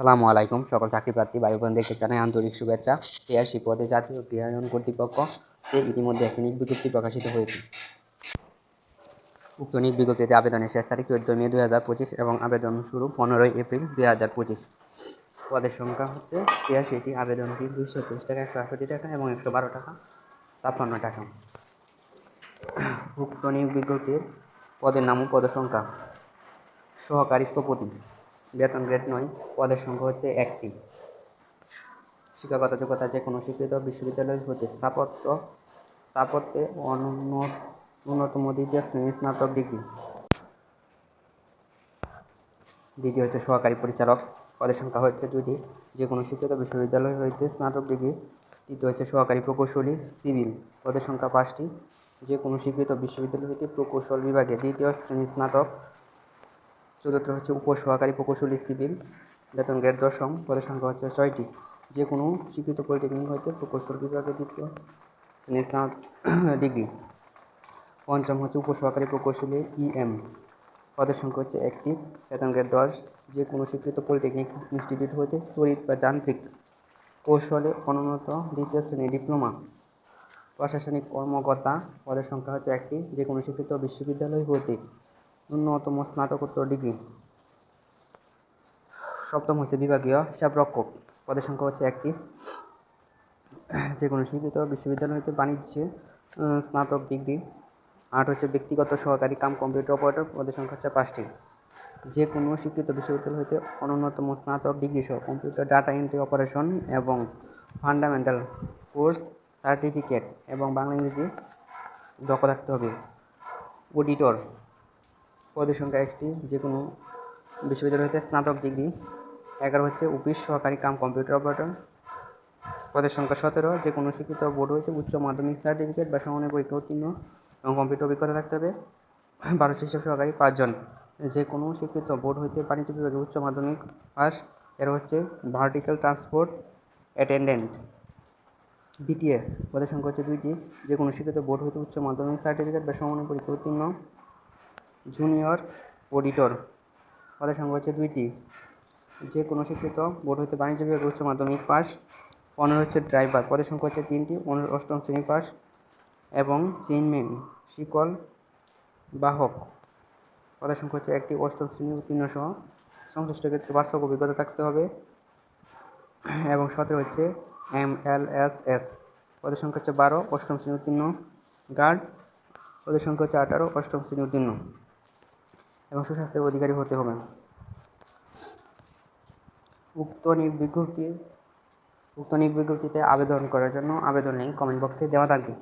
আসসালামু আলাইকুম। সকল চাকরিপ্রার্থী ভাই বোনদেরকে জানাই আন্তরিক শুভেচ্ছা। সিআরসি পদে জাতীয় গৃহায়ন কর্তৃপক্ষ ইতিমধ্যে একটি নিক বিজ্ঞপ্তি প্রকাশিত হয়েছে। উক্ত নিয়োগ বিজ্ঞপ্তিতে আবেদনের শেষ তারিখ চোদ্দোই মে দুই হাজার পঁচিশ এবং আবেদন শুরু পনেরোই এপ্রিল দুই হাজার পঁচিশ। পদের সংখ্যা হচ্ছে ছিয়াশিটি আবেদন ফি দুইশো টাকা, একশো আষট্টি টাকা এবং একশো বারো টাকা, ছাপ্পান্ন টাকা। উক্ত নিয়োগ বিজ্ঞপ্তির পদের নাম ও পদসংখ্যা সহকারী স্থপতি। বেতন গ্রেড নয়, পদের সংখ্যা হচ্ছে একটি। শিক্ষাগত যোগ্যতা যে কোনো স্বীকৃত বিশ্ববিদ্যালয় হতে স্থাপত্য, স্থাপত্যে অনন্য ন্যূনতম দ্বিতীয় শ্রেণির স্নাতক ডিগ্রি। দ্বিতীয় হচ্ছে সহকারী পরিচালক। পদের সংখ্যা হচ্ছে দুটি যে কোনো শিক্ষিত বিশ্ববিদ্যালয় হইতে স্নাতক ডিগ্রি। তৃতীয় হচ্ছে সহকারী প্রকৌশলী, সিভিল। পদের সংখ্যা পাঁচটি। যে কোনো স্বীকৃত বিশ্ববিদ্যালয় হইতে প্রকৌশল বিভাগে দ্বিতীয় শ্রেণির স্নাতক। চতুর্থ হচ্ছে উপসহকারী প্রকৌশলী সিভিল, বেতন গ্রেড দশম, পদের সংখ্যা হচ্ছে ছয়টি। যে কোনো স্বীকৃত পলিটেকনিক হইতে প্রকৌশল বিভাগে দ্বিতীয় শ্রেণির স্নাতক ডিগ্রি। পঞ্চম হচ্ছে উপসহকারী প্রকৌশলী ইএম পদের সংখ্যা হচ্ছে একটি, বেতন গ্রেড দশ। যে কোনো স্বীকৃত পলিটেকনিক ইনস্টিটিউট হইতে তড়িৎ বা যান্ত্রিক। কৌশলে অনুন্নত দ্বিতীয় শ্রেণির ডিপ্লোমা। প্রশাসনিক কর্মকর্তা পদের সংখ্যা হচ্ছে একটি। যে কোনো স্বীকৃত বিশ্ববিদ্যালয় হইতে ন্যূনতম স্নাতকোত্তর ডিগ্রি। সপ্তম হচ্ছে বিভাগীয় হিসাবরক্ষক পদের সংখ্যা হচ্ছে একটি। যে কোনো স্বীকৃত বিশ্ববিদ্যালয় হইতে বাণিজ্যে স্নাতক ডিগ্রি। আট হচ্ছে ব্যক্তিগত সহকারী কাম কম্পিউটার অপারেটর। পদের সংখ্যা হচ্ছে পাঁচটি। যে কোনো স্বীকৃত বিশ্ববিদ্যালয় হইতে অন্যতম স্নাতক ডিগ্রি সহ কম্পিউটার ডাটা এন্ট্রি অপারেশন এবং ফান্ডামেন্টাল কোর্স সার্টিফিকেট এবং বাংলা ইংরেজি দক্ষ থাকতে হবে। অডিটর। পদের সংখ্যা একটি যে কোনো বিশ্ববিদ্যালয় হইতে স্নাতক ডিগ্রি। এগারো হচ্ছে অফিস সহকারী কাম কম্পিউটার অপারেটর। পদের সংখ্যা সতেরো যে কোনো শিক্ষিত বোর্ড হয়েছে উচ্চ মাধ্যমিক সার্টিফিকেট বা সমানের পরীক্ষা উত্তীর্ণ এবং কম্পিউটার অভিজ্ঞতা থাকতে হবে। বারো হিসাব সহকারী পাঁচজন যে কোনো শিক্ষিত বোর্ড হইতে বাণিজ্য বিভাগে উচ্চ মাধ্যমিক পাস। এর হচ্ছে ভার্টিক্যাল ট্রান্সপোর্ট অ্যাটেন্ডেন্ট। বিটিএ পদের সংখ্যা হচ্ছে দুইটি যে কোনো শিক্ষিত বোর্ড হইতে উচ্চ মাধ্যমিক সার্টিফিকেট বা সমানের পরীক্ষা উত্তীর্ণ। জুনিয়র অডিটর পদের সংখ্যা হচ্ছে দুইটি। যে কোনো শিক্ষিত বোর্ড হইতে বাণিজ্য বিভাগে উচ্চ মাধ্যমিক পাস পনেরো হচ্ছে ড্রাইভার পদের সংখ্যা হচ্ছে তিনটি পনেরো অষ্টম শ্রেণি পাস এবং চেইনম্যান শিকল, বাহক, পদের সংখ্যা হচ্ছে একটি, অষ্টম শ্রেণি উত্তীর্ণ সহ সংশ্লিষ্ট ক্ষেত্রে বাস্তব অভিজ্ঞতা থাকতে হবে। এবং সতেরো হচ্ছে এম এল এস এস, পদের সংখ্যা হচ্ছে বারো, অষ্টম শ্রেণি উত্তীর্ণ গার্ড পদের সংখ্যা হচ্ছে আঠারো, অষ্টম শ্রেণি উত্তীর্ণ। এবং সুস্বাস্থ্যের অধিকারী হতে হবে। উক্ত নিয়োগ বিজ্ঞপ্তি উক্ত নিয়োগ বিজ্ঞপ্তিতে আবেদন করার জন্য আবেদন লিঙ্ক কমেন্ট বক্সে দেওয়া থাকবে।